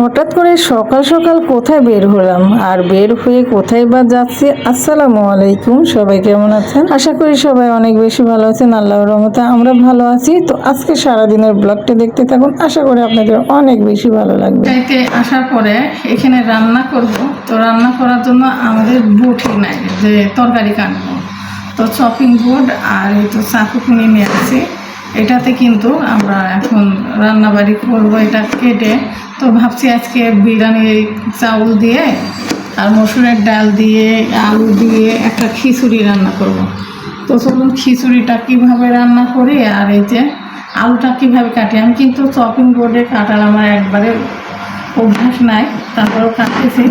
হঠাৎ করে সকাল সকাল কোথায় বের হলাম? আর বের হয়ে কোথায় বা যাচ্ছি? আসসালামু আলাইকুম, সবাই কেমন আছেন? আশা করি সবাই অনেক বেশি ভালো আছেন আল্লাহ রহমতে আমরা ভালো আছি। তো আজকে সারাদিনের ব্লগটা দেখতে থাকুন, আশা করি আপনাদের অনেক বেশি ভালো লাগবে। আসার পরে এখানে রান্না করব। তো রান্না করার জন্য আমাদের বটি নাই, যে তরকারি কাটবো। তো চপিং বোর্ড আর এই তো চাকু কিনে নিয়ে আসছি এটাতে কিন্তু আমরা এখন রান্নাবাড়ি করব, এটা কেটে তো ভাবছি আজকে বিরিয়ানি চাউল দিয়ে আর মসুরের ডাল দিয়ে, আলু দিয়ে একটা খিচুড়ি রান্না করব। তো চলুন খিচুড়িটা কীভাবে রান্না করি আর এই যে আলুটা কীভাবে কাটি? আমি কিন্তু চপিং বোর্ডে কাটার আমার একবারে অভ্যাস নাই, তারপরেও কাটতেছি।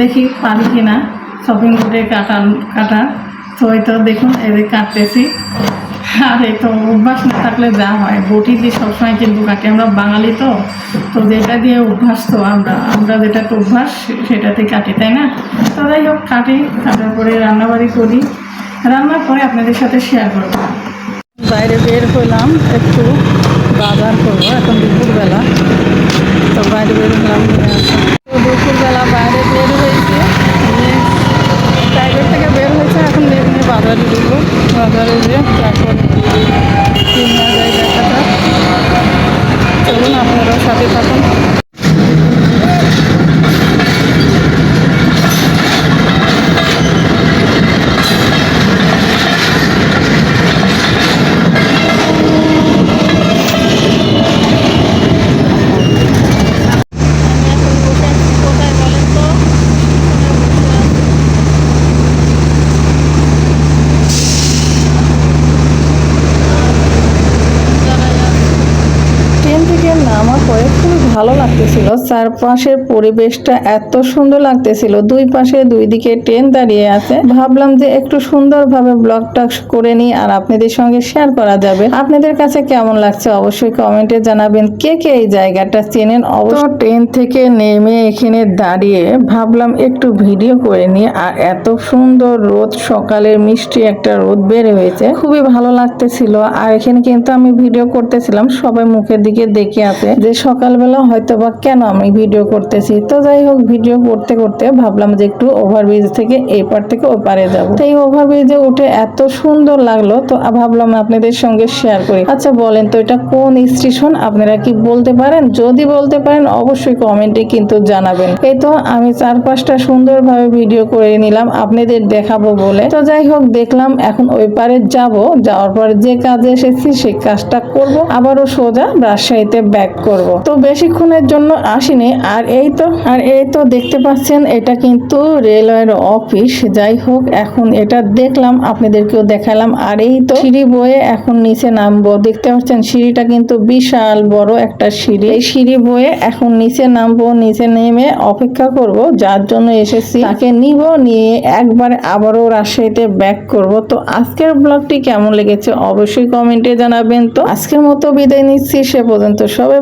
দেখি পারি কি না শপিং বোর্ডে কাটা কাটা তো এই তো দেখুন এদের কাটতেছি। আর তো অভ্যাস না থাকলে যা হয়। বটি দিয়ে সবসময় কিন্তু কাটি। আমরা বাঙালি তো তো যেটা দিয়ে অভ্যাস তো আমরা আমরা যেটা তো অভ্যাস, সেটাতে কাটি, তাই না? তো যাই হোক, কাটি কাটার পরে রান্নাবাড়ি করি। রান্নার পরে আপনাদের সাথে শেয়ার করব। বাইরে বের হলাম, একটু বাজার করব, এখন দুপুরবেলা। তো বাইরে বের হলাম। দুপুরবেলা বাইরে বের নামার পরে খুবই ভালো লাগতেছিল। চারপাশের পরিবেশটা এত সুন্দর লাগতেছিল। দুই পাশে দুই দিকে ট্রেন দাঁড়িয়ে আছে। ভাবলাম যে একটু সুন্দরভাবে ব্লগটা করে নিই আর আপনাদের সঙ্গে শেয়ার করা যাবে। আপনাদের কাছে কেমন লাগছে অবশ্যই কমেন্টে জানাবেন। কে কে এই জায়গাটা চেনেন? অবশ্য ট্রেন থেকে নেমে এখানে দাঁড়িয়ে ভাবলাম একটু ভিডিও করে নিই আর এত সুন্দর রোদ, সকালের মিষ্টি একটা রোদ বের হয়েছে। খুবই ভালো লাগতেছিল। আর এখানে কিন্তু আমি ভিডিও করতেছিলাম। সবাই মুখের দিকে দেখে আছে। যে সকালবেলা হয়তো বা কেন আমি ভিডিও করতেছি? তো যাই হোক ভিডিও করতে করতে ভাবলাম যে একটু ওভারব্রিজ থেকে এই পার থেকে ওই পারে যাব। তো এই ওভারব্রিজে উঠে এত সুন্দর লাগল, তো ভাবলাম আপনাদের সঙ্গে শেয়ার করি। আচ্ছা বলেন তো এটা কোন স্টেশন আপনারা কি বলতে পারেন? যদি বলতে পারেন, অবশ্যই কমেন্টে কিন্তু জানাবেন। এই তো আমি চার পাঁচটা সুন্দরভাবে ভিডিও করে নিলাম, আপনাদের দেখাবো বলে। তো যাই হোক, দেখলাম এখন ওই পারে যাব। যাওয়ার পর যে কাজে এসেছি, সেই কাজটা করব। আবারও সোজা রাজশাহীতে ব্যাক করব। তো বেশিক্ষণের জন্য আসিনি। আর এই তো, আর এই তো দেখতে পাচ্ছেন, এটা কিন্তু রেলওয়ের অফিস। যাই হোক, এখন এটা দেখলাম, আপনাদেরকেও দেখালাম। আর এই তো সিঁড়ি বয়ে এখন নিচে নামবো। দেখতে পাচ্ছেন, সিঁড়িটা কিন্তু বিশাল বড় একটা সিঁড়ি। এই সিঁড়ি বয়ে এখন নিচে নামবো, নিচে নেমে অপেক্ষা করব। যার জন্য এসেছি, তাকে নিব, নিয়ে একবার আবারও রাজশাহীতে ব্যাক করব। তো আজকের ব্লগটি কেমন লেগেছে অবশ্যই কমেন্টে জানাবেন। তো আজকের মতো বিদায় নিচ্ছি, সে পর্যন্ত সবাই